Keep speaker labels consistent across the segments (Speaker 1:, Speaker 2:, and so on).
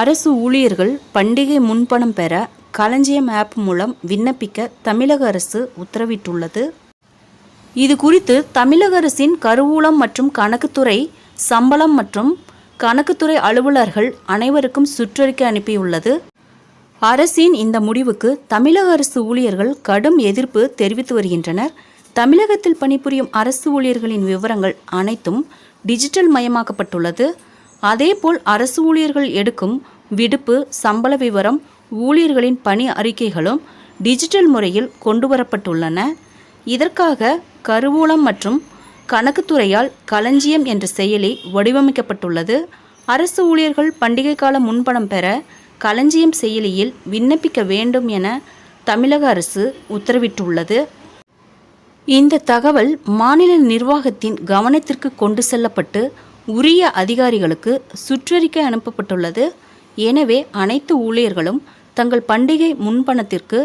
Speaker 1: அரசு ஊழியர்கள் பண்டிகை முன்பணம் பெற களஞ்சியம் ஆப் மூலம் விண்ணப்பிக்க தமிழக அரசு உத்தரவிட்டுள்ளது. இது குறித்து தமிழக அரசின் கருவூலம் மற்றும் கணக்குத்துறை சம்பளம் மற்றும் கணக்குத்துறை அலுவலர்கள் அனைவருக்கும் சுற்றறிக்கை அனுப்பியுள்ளது. அரசின் இந்த முடிவுக்கு தமிழக அரசு ஊழியர்கள் கடும் எதிர்ப்பு தெரிவித்து வருகின்றனர். தமிழகத்தில் பணிபுரியும் அரசு ஊழியர்களின் விவரங்கள் அனைத்தும் டிஜிட்டல் மயமாக்கப்பட்டுள்ளது. அதேபோல் அரசு ஊழியர்கள் எடுக்கும் விடுப்பு சம்பள விவரம் ஊழியர்களின் பணி அறிக்கைகளும் டிஜிட்டல் முறையில் கொண்டுவரப்பட்டுள்ளன. இதற்காக கருவூலம் மற்றும் கணக்குத்துறையால் களஞ்சியம் என்ற செயலி வடிவமைக்கப்பட்டுள்ளது. அரசு ஊழியர்கள் பண்டிகை கால முன்பணம் பெற களஞ்சியம் செயலியில் விண்ணப்பிக்க வேண்டும் என தமிழக அரசு உத்தரவிட்டுள்ளது. இந்த தகவல் மாநில நிர்வாகத்தின் கவனத்திற்கு கொண்டு செல்லப்பட்டு உரிய அதிகாரிகளுக்கு சுற்றறிக்கை அனுப்பப்பட்டுள்ளது. எனவே அனைத்து ஊழியர்களும் தங்கள் பண்டிகை முன்பணத்திற்கு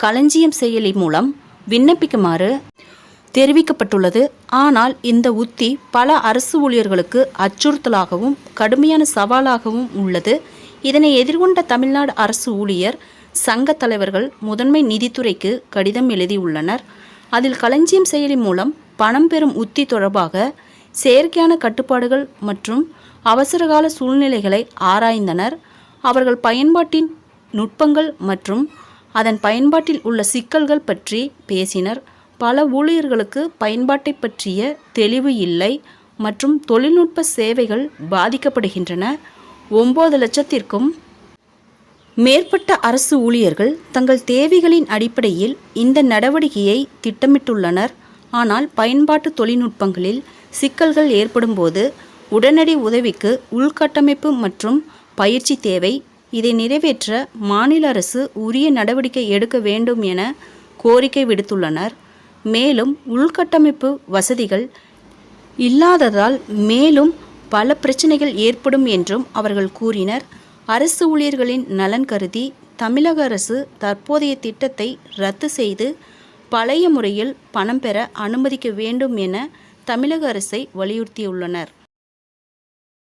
Speaker 1: களஞ்சியம் செயலி மூலம் விண்ணப்பிக்குமாறு தெரிவிக்கப்பட்டுள்ளது. ஆனால் இந்த உத்தி பல அரசு ஊழியர்களுக்கு அச்சுறுத்தலாகவும் கடுமையான சவாலாகவும் உள்ளது. இதனை எதிர்கொண்ட தமிழ்நாடு அரசு ஊழியர் சங்க தலைவர்கள் முதன்மை நிதித்துறைக்கு கடிதம் எழுதியுள்ளனர். அதில் களஞ்சியம் செயலி மூலம் பணம் பெறும் உத்தி தொடர்பாக செயற்கையான கட்டுப்பாடுகள் மற்றும் அவசரகால சூழ்நிலைகளை ஆராய்ந்தனர். அவர்கள் பயன்பாட்டின் நுட்பங்கள் மற்றும் அதன் பயன்பாட்டில் உள்ள சிக்கல்கள் பற்றி பேசினர். பல ஊழியர்களுக்கு பயன்பாட்டை பற்றிய தெளிவு இல்லை மற்றும் தொழில்நுட்ப சேவைகள் பாதிக்கப்படுகின்றன. ஒம்பது லட்சத்திற்கும் மேற்பட்ட அரசு ஊழியர்கள் தங்கள் தேவைகளின் அடிப்படையில் இந்த நடவடிக்கையை திட்டமிட்டுள்ளனர். ஆனால் பயன்பாட்டு தொழில்நுட்பங்களில் சிக்கல்கள் ஏற்படும்போது உடனடி உதவிக்கு உள்கட்டமைப்பு மற்றும் பயிற்சி தேவை. இதை நிறைவேற்ற மாநில அரசு உரிய நடவடிக்கை எடுக்க வேண்டும் என கோரிக்கை விடுத்துள்ளனர். மேலும் உள்கட்டமைப்பு வசதிகள் இல்லாததால் மேலும் பல பிரச்சனைகள் ஏற்படும் என்றும் அவர்கள் கூறினர். அரசு ஊழியர்களின் நலன் கருதி தமிழக அரசு தற்போதைய திட்டத்தை ரத்து செய்து பழைய முறையில் பணம் பெற அனுமதிக்க வேண்டும் என தமிழக அரசை வலியுறுத்தியுள்ளனர்.